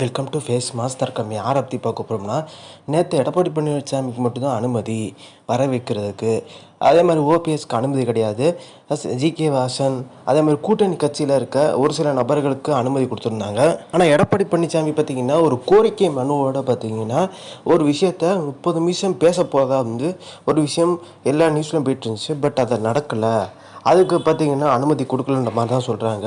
Welcome to face mass தர்க்கம் யாரை பற்றி பார்க்க போகிறோம்னா நேற்று எடப்பாடி பழனிசாமிக்கு மட்டும்தான் அனுமதி வர வைக்கிறதுக்கு. அதே மாதிரி ஓபிஎஸ்க்கு அனுமதி கிடையாது. ஜி கே வாசன் அதே மாதிரி கூட்டணி கட்சியில் இருக்க ஒரு சில நபர்களுக்கு அனுமதி கொடுத்துருந்தாங்க. ஆனால் எடப்பாடி பழனிசாமி பார்த்தீங்கன்னா ஒரு கோரிக்கை மனுவோட பார்த்திங்கன்னா ஒரு விஷயத்த முப்பது நிமிஷம் பேச போகிறதா வந்து ஒரு விஷயம் எல்லா நியூஸ்லையும் போயிட்டு இருந்துச்சு பட் அது நடக்கலை. அதுக்கு பார்த்தீங்கன்னா அனுமதி கொடுக்கலன்ற மாதிரி தான் சொல்கிறாங்க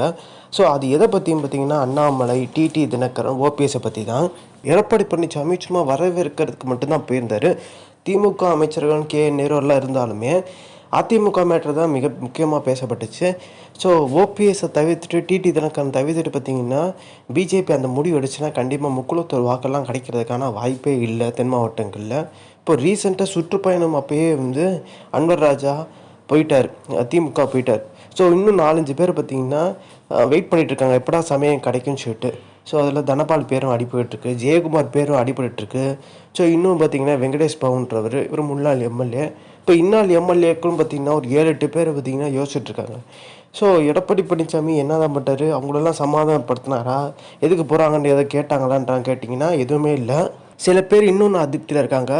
ஸோ அது எதை பற்றியும் பார்த்தீங்கன்னா அண்ணாமலை டிடி தினகரன் ஓபிஎஸை பற்றி தான் எடப்பாடி பழனிசாமி சும்மா வரவேற்கிறதுக்கு மட்டும்தான் போயிருந்தார். திமுக அமைச்சர்கள் கே. நேருலாம் இருந்தாலுமே அதிமுக மேட்டர் தான் மிக முக்கியமாக பேசப்பட்டுச்சு. ஸோ ஓபிஎஸை தவிர்த்துட்டு டிடி தினகரன் தவிர்த்துட்டு பார்த்தீங்கன்னா பிஜேபி அந்த முடிவு எடுச்சுன்னா கண்டிப்பாக முக்குளத்தூர் வாக்கெல்லாம் கிடைக்கிறதுக்கான வாய்ப்பே இல்லை தென் மாவட்டங்களில். இப்போ ரீசெண்டாக சுற்றுப்பயணம் அப்பயே வந்து அன்வர் ராஜா போயிட்டார். திமுக போயிட்டார். ஸோ இன்னும் நாலஞ்சு பேர் பார்த்தீங்கன்னா வெயிட் பண்ணிகிட்ருக்காங்க இருக்காங்க எப்படா சமயம் கிடைக்கும்னு சொல்லிட்டு. ஸோ அதில் தனபால் பேரும் அடிபட்டுருக்கு. ஜெயக்குமார் பேரும் அடிபட்டுருக்கு. ஸோ இன்னும் பார்த்தீங்கன்னா வெங்கடேஷ் பவுன்றவர் இவர் முன்னாள் எம்எல்ஏ. இப்போ இன்னால் எம்எல்ஏக்களும் பார்த்தீங்கன்னா ஒரு ஏழு எட்டு பேர் பார்த்தீங்கன்னா யோசிச்சுட்ருக்காங்க. ஸோ எடப்பாடி பழனிசாமி என்னதான் பண்ணுறாரு அவங்களெல்லாம் சமாதானப்படுத்தினாரா? எதுக்கு போகிறாங்கன்னு எதை கேட்டாங்களான்றான் கேட்டிங்கன்னா எதுவுமே இல்லை. சில பேர் இன்னொன்று அதிருப்தியில் இருக்காங்க.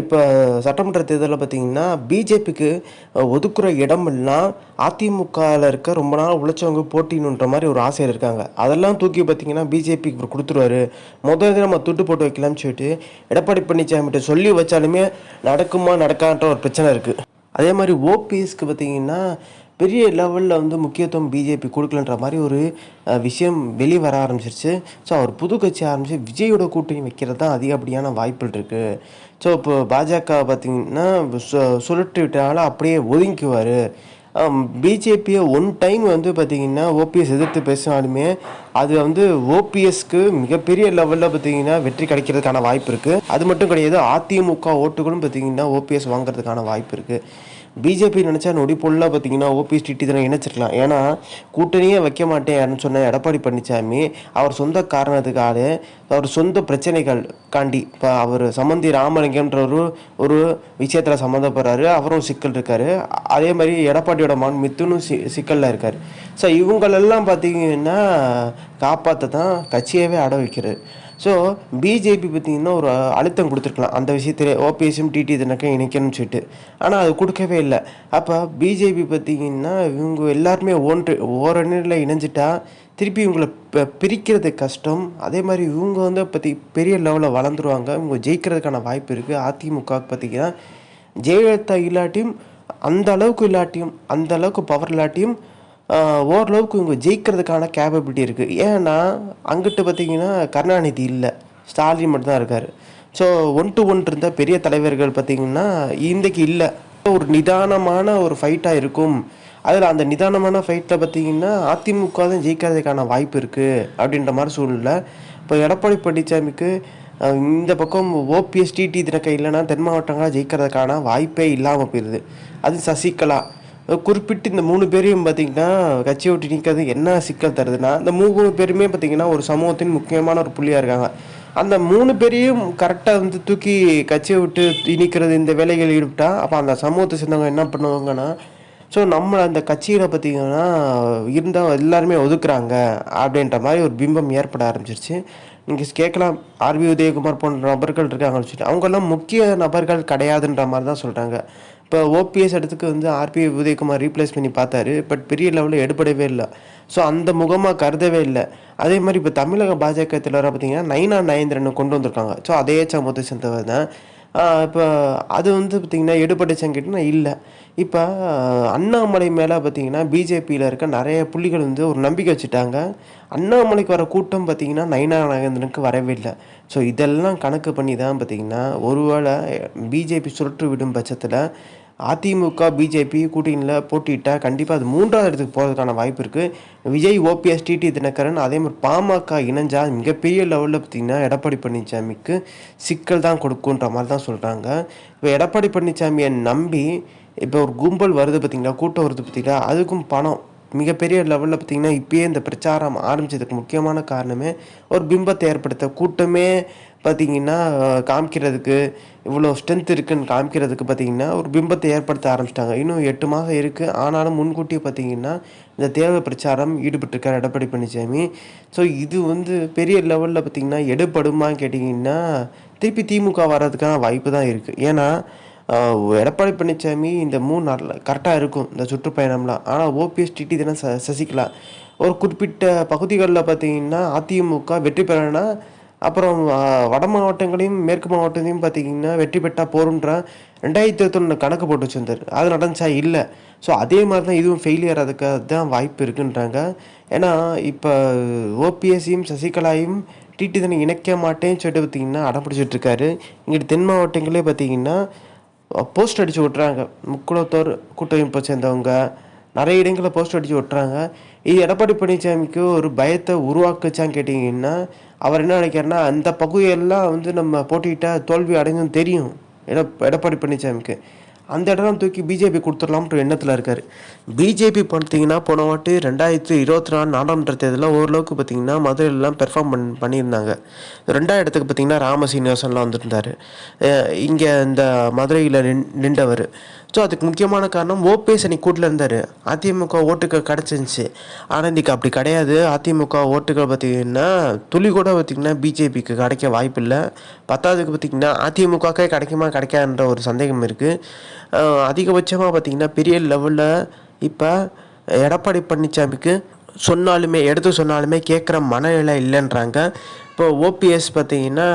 இப்போ சட்டமன்ற தேர்தலில் பார்த்தீங்கன்னா பிஜேபிக்கு ஒதுக்குற இடமெல்லாம் அதிமுகவில் இருக்க ரொம்ப நாள் உழைச்சவங்க போட்டினுன்ற மாதிரி ஒரு ஆசையில் இருக்காங்க. அதெல்லாம் தூக்கி பார்த்தீங்கன்னா பிஜேபிக்கு இவர் கொடுத்துருவாரு. முதல்ல நம்ம துட்டு போட்டு வைக்கலாம்னு சொல்லிட்டு எடப்பாடி பழனிசாமிகிட்ட சொல்லி வச்சாலுமே நடக்குமா நடக்கான்ற ஒரு பிரச்சனை இருக்குது அதே மாதிரி ஓபிஎஸ்க்கு பார்த்தீங்கன்னா பெரிய லெவலில் வந்து முக்கியத்துவம் பிஜேபி கொடுக்கலன்ற மாதிரி ஒரு விஷயம் வெளியே வர ஆரம்பிச்சிருச்சு. ஸோ அவர் புது கட்சி ஆரம்பித்து விஜயோட கூட்டணி வைக்கிறது தான் அதிகப்படியான வாய்ப்புகள் இருக்குது ஸோ இப்போ பாஜக பார்த்திங்கன்னா சொ- சுழற்றி விட்டனால அப்படியே ஒதுங்கிக்குவார். பிஜேபியை ஒன் டைம் வந்து பார்த்திங்கன்னா ஓபிஎஸ் எதிர்த்து பேசினாலுமே அது வந்து ஓபிஎஸ்க்கு மிகப்பெரிய லெவலில் பார்த்திங்கன்னா வெற்றி கிடைக்கிறதுக்கான வாய்ப்பு இருக்குது அது மட்டும் கிடையாது அதிமுக ஓட்டுகளும் பார்த்தீங்கன்னா ஓபிஎஸ் வாங்குறதுக்கான வாய்ப்பு இருக்குது பிஜேபி நினச்சா நொடி பொருளாக பார்த்தீங்கன்னா ஓபிஎஸ் டிடி தானே இணைச்சிருக்கலாம். ஏன்னா கூட்டணியே வைக்க மாட்டேன் யாருன்னு சொன்ன எடப்பாடி பழனிசாமி அவர் சொந்த காரணத்துக்காக அவர் சொந்த பிரச்சனைகள் காண்டி இப்போ அவர் சம்மந்தி ராமலிங்கம்ன்ற ஒரு ஒரு விஷயத்தில் சம்மந்தப்படுறாரு. அவரும் சிக்கல் இருக்கார். அதே மாதிரி எடப்பாடியோட மகன் மித்துனும் சி சிக்கலில் இருக்கார். ஸோ இவங்களெல்லாம் பார்த்தீங்கன்னா காப்பாற்ற தான் கட்சியவே அட வைக்கிறார். ஸோ பிஜேபி பார்த்தீங்கன்னா ஒரு அழுத்தம் கொடுத்துருக்கலாம். அந்த விஷயத்தில் ஓபிஎஸும் டிடி இதனாக்கா இணைக்கணும்னு சொல்லிட்டு. ஆனால் அது கொடுக்கவே இல்லை. அப்போ பிஜேபி பார்த்தீங்கன்னா இவங்க எல்லாருமே ஒன்று ஓரணியில் இணைஞ்சிட்டா திருப்பி இவங்களை ப- பிரிக்கிறது கஷ்டம். அதே மாதிரி இவங்க வந்து பற்றி பெரிய லெவலில் வளர்ந்துருவாங்க. இவங்க ஜெயிக்கிறதுக்கான வாய்ப்பு இருக்குது அதிமுக பார்த்தீங்கன்னா ஜெயலலிதா இல்லாட்டியும் அந்த அளவுக்கு இல்லாட்டியும் அந்த அளவுக்கு பவர் இல்லாட்டியும் ஓரளவுக்கு இவங்க ஜெயிக்கிறதுக்கான கேபபிலிட்டி இருக்குது ஏன்னா அங்கிட்டு பார்த்தீங்கன்னா கருணாநிதி இல்லை. ஸ்டாலின் மட்டும்தான் இருக்கார். ஸோ ஒன் டு ஒன் இருந்த பெரிய தலைவர்கள் பார்த்தீங்கன்னா இன்றைக்கு இல்லை. ஒரு நிதானமான ஒரு ஃபைட்டாக இருக்கும். அதில் அந்த நிதானமான ஃபைட்டில் பார்த்தீங்கன்னா அதிமுக தான் ஜெயிக்கிறதுக்கான வாய்ப்பு இருக்குது அப்படின்ற மாதிரி சூழ்நிலை. இப்போ எடப்பாடி பழனிசாமிக்கு இந்த பக்கம் ஓபிஎஸ் டிடி தினக்க இல்லைன்னா தென் மாவட்டங்களாக ஜெயிக்கிறதுக்கான வாய்ப்பே இல்லாமல் போயிடுது அது சசிகலா. குறிப்பிட்டு இந்த மூணு பேரையும் பார்த்தீங்கன்னா கட்சியை விட்டு நிற்கிறது என்ன சிக்கல் தருதுன்னா இந்த மூணு பேருமே பார்த்தீங்கன்னா ஒரு சமூகத்தின் முக்கியமான ஒரு புள்ளியாக இருக்காங்க. அந்த மூணு பேரையும் கரெக்டாக வந்து தூக்கி கட்சியை விட்டு இணைக்கிறது இந்த வேலைகள் ஈடுபட்டா அப்போ அந்த சமூகத்தை சேர்ந்தவங்க என்ன பண்ணுவாங்கன்னா ஸோ நம்ம அந்த கட்சியில் பார்த்தீங்கன்னா இருந்தால் எல்லாருமே ஒதுக்குறாங்க அப்படின்ற மாதிரி ஒரு பிம்பம் ஏற்பட ஆரம்பிச்சிருச்சு. நீங்கள் கேட்கலாம் ஆர்பி உதயகுமார் போன்ற நபர்கள் இருக்காங்கன்னு சொல்லிட்டு. அவங்கெல்லாம் முக்கிய நபர்கள் கிடையாதுன்ற மாதிரி தான் சொல்கிறாங்க இப்போ ஓபிஎஸ் இடத்துக்கு வந்து ஆர்பி உதயகுமார் ரீப்ளேஸ் பண்ணி பார்த்தாரு பட் பெரிய லெவலில் எடுபடவே இல்லை. ஸோ அந்த முகமாக கருதவே இல்லை. அதே மாதிரி இப்போ தமிழக பாஜக தலைவராக பார்த்தீங்கன்னா நைனா நயந்திரனை கொண்டு வந்திருக்காங்க. ஸோ அதே சமூகத்தை சேர்ந்தவர் தான். இப்போ அது வந்து பார்த்திங்கன்னா எடுபட்டுச்சான்னு கேட்டிங்கன்னா இல்லை. இப்போ அண்ணாமலை மேலே பார்த்தீங்கன்னா பிஜேபியில் இருக்க நிறைய புள்ளிகள் வந்து ஒரு நம்பிக்கை வச்சுட்டாங்க. அண்ணாமலைக்கு வர கூட்டம் பார்த்திங்கன்னா நயனா நாகேந்திரனுக்கு வரவே இல்லை. ஸோ இதெல்லாம் கணக்கு பண்ணி தான் பார்த்தீங்கன்னா ஒருவேளை பிஜேபி சுழற்று விடும் பட்சத்தில் அதிமுக பிஜேபி கூட்டணியில் போட்டியிட்டால் கண்டிப்பாக அது மூன்றாவது இடத்துக்கு போகிறதுக்கான வாய்ப்பு இருக்குது விஜய் ஓபிஎஸ் டிடி தினகரன் அதே மாதிரி பாமக இணைஞ்சால் மிகப்பெரிய லெவலில் பார்த்திங்கன்னா எடப்பாடி பழனிசாமிக்கு சிக்கல் தான் கொடுக்குன்ற மாதிரி தான் சொல்கிறாங்க இப்போ எடப்பாடி பழனிசாமியை நம்பி இப்போ ஒரு கும்பல் வருது பார்த்திங்களா கூட்டம் வருது பார்த்தீங்களா அதுக்கும் பணம் மிகப்பெரிய லெவலில் பார்த்திங்கன்னா இப்போயே இந்த பிரச்சாரம் ஆரம்பித்ததுக்கு முக்கியமான காரணமே ஒரு பிம்பத்தை ஏற்படுத்த கூட்டமே பார்த்திங்கன்னா காமிக்கிறதுக்கு இவ்வளோ ஸ்ட்ரென்த் இருக்குன்னு காமிக்கிறதுக்கு பார்த்திங்கன்னா ஒரு பிம்பத்தை ஏற்படுத்த ஆரம்பிச்சிட்டாங்க. இன்னும் எட்டு மாதம் இருக்குது ஆனாலும் முன்கூட்டியே பார்த்திங்கன்னா இந்த தேர்தல் பிரச்சாரம் ஈடுபட்டிருக்கார் எடப்பாடி பழனிசாமி ஸோ இது வந்து பெரிய லெவலில் பார்த்திங்கன்னா எடுபடுமான்னு கேட்டிங்கன்னா திருப்பி திமுக வர்றதுக்கான வாய்ப்பு தான் இருக்குது ஏன்னா எடப்பாடி பழனிசாமி இந்த மூணு நாளில் கரெக்டாக இருக்கும் இந்த சுற்றுப்பயணம்லாம். ஆனால் ஓபிஎஸ் டிடி தினம் ச சசிகலா. ஒரு குறிப்பிட்ட பகுதிகளில் பார்த்தீங்கன்னா அதிமுக வெற்றி பெறனா அப்புறம் வட மாவட்டங்களையும் மேற்கு மாவட்டத்தையும் பார்த்தீங்கன்னா வெற்றி பெற்றா போருன்ற ரெண்டாயிரத்தி இருபத்தொன்று கணக்கு போட்டு வச்சிருந்தார். அது நடந்துச்சா? இல்லை. ஸோ அதே மாதிரி தான் இதுவும் ஃபெயிலியர் அதுக்கு தான் வாய்ப்பு இருக்குன்றாங்க. ஏன்னா இப்போ ஓபிஎஸ்சியும் சசிகலாயும் டிடி தினம் இணைக்க மாட்டேன்னு சொல்லிட்டு பார்த்தீங்கன்னா அடம்பிடிச்சிட்ருக்காரு. இங்கிட்டு தென் மாவட்டங்களே பார்த்தீங்கன்னா போஸ்ட் அடித்து விட்றாங்க முக்குளத்தோர் கூட்டமைப்பை சேர்ந்தவங்க நிறைய இடங்களில் போஸ்டர் அடித்து ஒட்டுறாங்க. இது எடப்பாடி பழனிசாமிக்கு ஒரு பயத்தை உருவாக்குச்சான்னு கேட்டிங்கன்னா அவர் என்ன நினைக்கிறாருன்னா அந்த பகுதியெல்லாம் வந்து நம்ம போட்டிக்கிட்டால் தோல்வி அடைஞ்சும் தெரியும். எட எடப்பாடி பழனிசாமிக்கு அந்த இடம் தூக்கி பிஜேபி கொடுத்துடலாம்ன்ற எண்ணத்தில் இருக்கார். பிஜேபி பார்த்தீங்கன்னா போன வாட்டி ரெண்டாயிரத்து இருபத்தி நாலு நாடாளுமன்ற தேர்தலில் ஓரளவுக்கு பார்த்தீங்கன்னா மதுரையிலலாம் பெர்ஃபார்ம் பண் பண்ணியிருந்தாங்க. ரெண்டாவது இடத்துக்கு பார்த்தீங்கன்னா ராம சீனிவாசன்லாம் வந்திருந்தார். இங்கே இந்த மதுரையில் நின் நின்றவர். ஸோ அதுக்கு முக்கியமான காரணம் ஓபிஎஸ் அன்னைக்கு கூட்டில் இருந்தார். அதிமுக ஓட்டுகள் கிடச்சிருந்துச்சு. ஆனால் இன்றைக்கி அப்படி கிடையாது. அதிமுக ஓட்டுகள் பார்த்திங்கன்னா துளி கூட பார்த்திங்கன்னா பிஜேபிக்கு கிடைக்க வாய்ப்பு இல்லை பத்தாவதுக்கு பார்த்திங்கன்னா அதிமுகக்கே கிடைக்குமா கிடைக்காதுன்ற ஒரு சந்தேகம் இருக்குது அதிகபட்சமாக பார்த்திங்கன்னா பெரிய லெவலில் இப்போ எடப்பாடி பழனிசாமிக்கு சொன்னாலுமே எடுத்து சொன்னாலுமே கேட்குற மனநிலை இல்லைன்றாங்க. இப்போ ஓபிஎஸ் பார்த்தீங்கன்னா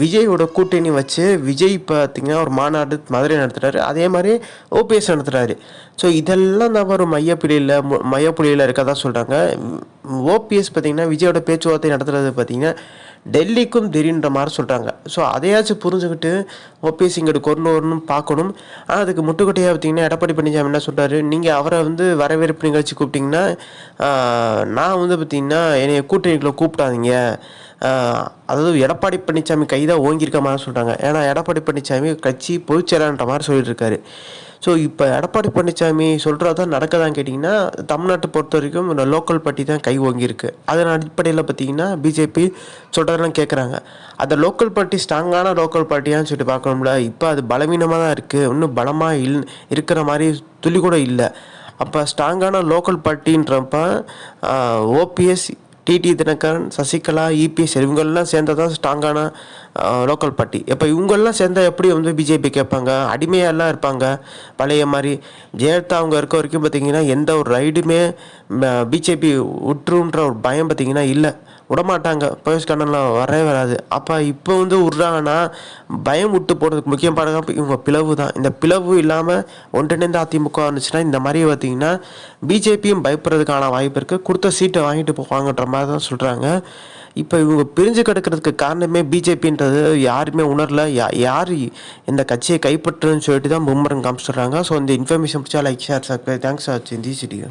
விஜயோட கூட்டணி வச்சு விஜய் பார்த்தீங்கன்னா ஒரு மாநாடு மதுரை நடத்துகிறாரு அதே மாதிரி ஓபிஎஸ் நடத்துகிறாரு ஸோ இதெல்லாம் தான் ஒரு மையப்புள்ளியில் மையப்புள்ளியில் இருக்கதான் சொல்கிறாங்க ஓபிஎஸ் பார்த்தீங்கன்னா விஜயோட பேச்சுவார்த்தை நடத்துகிறது பார்த்தீங்கன்னா டெல்லிக்கும் திடீர்ன்ற மாதிரி சொல்கிறாங்க ஸோ அதையாச்சும் புரிஞ்சுக்கிட்டு ஓபிஎஸ் இங்கிட்டு கொண்டு வரணும் பார்க்கணும். ஆனால் அதுக்கு முட்டுக்கட்டையாக பார்த்தீங்கன்னா எடப்பாடி பழனிசாமி என்ன சொல்கிறாரு நீங்கள் அவரை வந்து வரவேற்பு நிகழ்ச்சி கூப்பிட்டிங்கன்னா நான் வந்து பார்த்திங்கன்னா என்னைய கூட்டணிகளை கூப்பிட்டாதீங்க அதாவது எடப்பாடி பழனிசாமி கைதான் ஓங்கியிருக்க மாதிரி சொல்கிறாங்க ஏன்னா எடப்பாடி பழனிசாமி கட்சி பொதுச்செயலாளன்ற மாதிரி சொல்லிட்டு இருக்காரு. ஸோ இப்போ எடப்பாடி பழனிசாமி சொல்கிறதா நடக்கதான்னு கேட்டிங்கன்னா தமிழ்நாட்டை பொறுத்த வரைக்கும் இந்த லோக்கல் பட்டி தான் கை ஓங்கியிருக்கு. அதன் அடிப்படையில் பார்த்தீங்கன்னா பிஜேபி சொல்கிறதெல்லாம் கேட்குறாங்க அந்த லோக்கல் பார்ட்டி ஸ்ட்ராங்கான லோக்கல் பார்ட்டியான்னு சொல்லிட்டு பார்க்கணும்ல இப்போ அது பலவீனமாக தான் இருக்குது இன்னும் பலமாக இல் இருக்கிற மாதிரி துளி கூட இல்லை. அப்போ ஸ்ட்ராங்கான local பார்ட்டின்றப்ப OPS TT Dinakaran Sasikala EPS இவங்கெல்லாம் சேர்ந்தால் தான் ஸ்ட்ராங்கான லோக்கல் பார்ட்டி இப்போ இவங்கெல்லாம் சேர்ந்தா எப்படி வந்து பிஜேபி கேட்பாங்க? அடிமையெல்லாம் இருப்பாங்க. பழைய மாதிரி ஜெயலலிதா அவங்க இருக்க வரைக்கும் பார்த்தீங்கன்னா எந்த ஒரு ரைடுமே பிஜேபி விட்டுருன்ற ஒரு பயம் பார்த்தீங்கன்னா இல்லை. விடமாட்டாங்க. போயஸ் கண்ணன்லாம் வரவே வராது. அப்போ இப்போ வந்து விட்றாங்கன்னா பயம் விட்டு போகிறதுக்கு முக்கிய பாடகம் இவங்க பிளவு தான். இந்த பிளவு இல்லாமல் ஒன்றிணைந்த அதிமுக வந்துச்சுன்னா இந்த மாதிரி பார்த்தீங்கன்னா பிஜேபியும் பயப்படுறதுக்கான வாய்ப்பு இருக்குது கொடுத்த சீட்டை வாங்கிட்டு போவாங்கன்ற மாதிரி தான் சொல்கிறாங்க இப்போ இவங்க பிரிஞ்சு கிடக்கிறதுக்கு காரணமே பிஜேபின்றது. யாருமே உணரல. யா யார் இந்த கட்சியை கைப்பற்றுன்னு சொல்லிட்டு தான் மும்மரம் காமிச்சிடுறாங்க ஸோ இந்த இன்ஃபர்மேஷன் பிடிச்சா லைக் ஷேர் சப்ஸ்கிரைப் தேங்க்ஸ் ஆச்சு இந்த சிடியோ